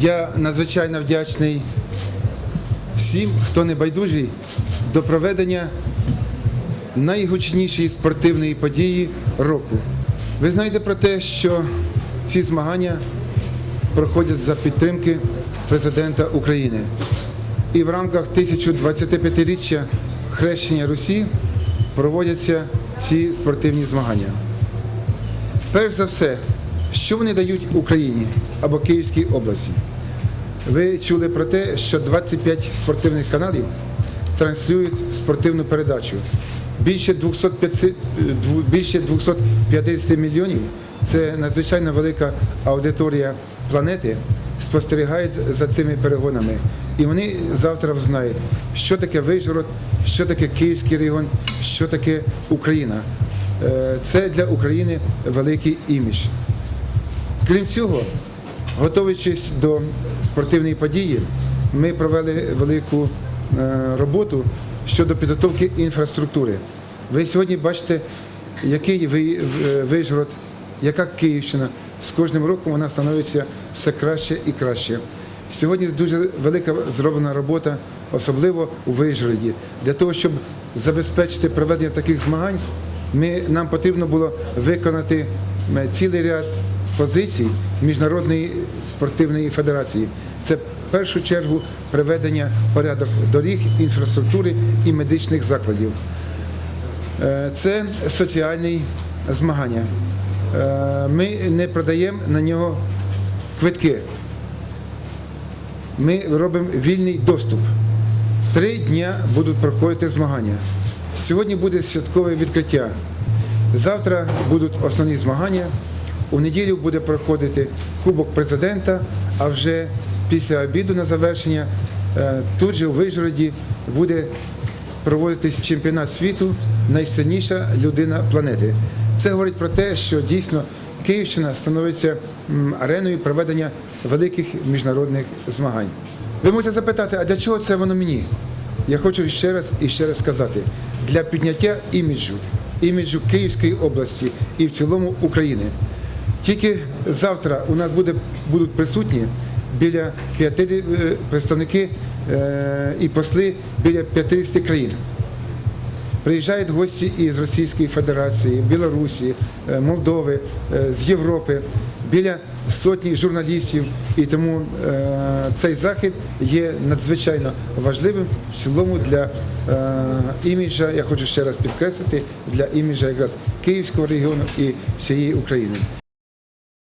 Я надзвичайно вдячний всім, хто не байдужий до проведення найгучнішої спортивної події року. Ви знаєте про те, що ці змагання проходять за підтримки президента України. І в рамках 1025-річчя хрещення Русі проводяться ці спортивні змагання. Перш за все, що вони дають Україні або Київській області? Ви чули про те, що 25 спортивних каналів транслюють спортивну передачу. Більше 250, більше 250 мільйонів це надзвичайно велика аудиторія планети, спостерігають за цими перегонами. І вони завтра знають, що таке Вижгород, що таке Київський регіон, що таке Україна. Е, Це для України великий імідж. Крім цього, готуючись до спортивної події, ми провели велику е, роботу щодо підготовки інфраструктури. Ви сьогодні бачите, який е, яка Київщина. З кожним роком вона становиться все краще і краще. Сьогодні дуже велика зроблена робота, особливо у Вишгороді, для того, щоб забезпечити проведення таких змагань, ми, нам потрібно було виконати е, цілий ряд позицій Міжнародної спортивної федерації. Це в першу чергу приведення порядок доріг, інфраструктури і медичних закладів. Е, Це соціальні змагання. Е, Ми не продаємо на нього квитки. Ми робимо вільний доступ. Три дня будуть проходити змагання. Сьогодні буде святкове відкриття. Завтра будуть основні змагання. У неділю буде проходити Кубок президента, а вже після обіду на завершення е, тут же у Вижгороді буде проводитись чемпіонат світу найсильніша людина планети. Це говорить про те, що дійсно Київщина становиться ареною проведення великих міжнародних змагань. Ви можете запитати, а для чого це воно мені? Я хочу ще раз і ще раз сказати: для підняття іміджу, іміджу Київської області і в цілому України. Тільки завтра у нас буде, будуть присутні біля 50 е, представники е, і посли біля 50 країн. Приїжджають гості із Російської Федерації, Білорусі, е, Молдови, з Європи, біля сотні журналістів. І тому цей захід є надзвичайно важливим в цілому для іміджа, я хочу ще раз підкреслити, для іміджа якраз Київського регіону і всієї України.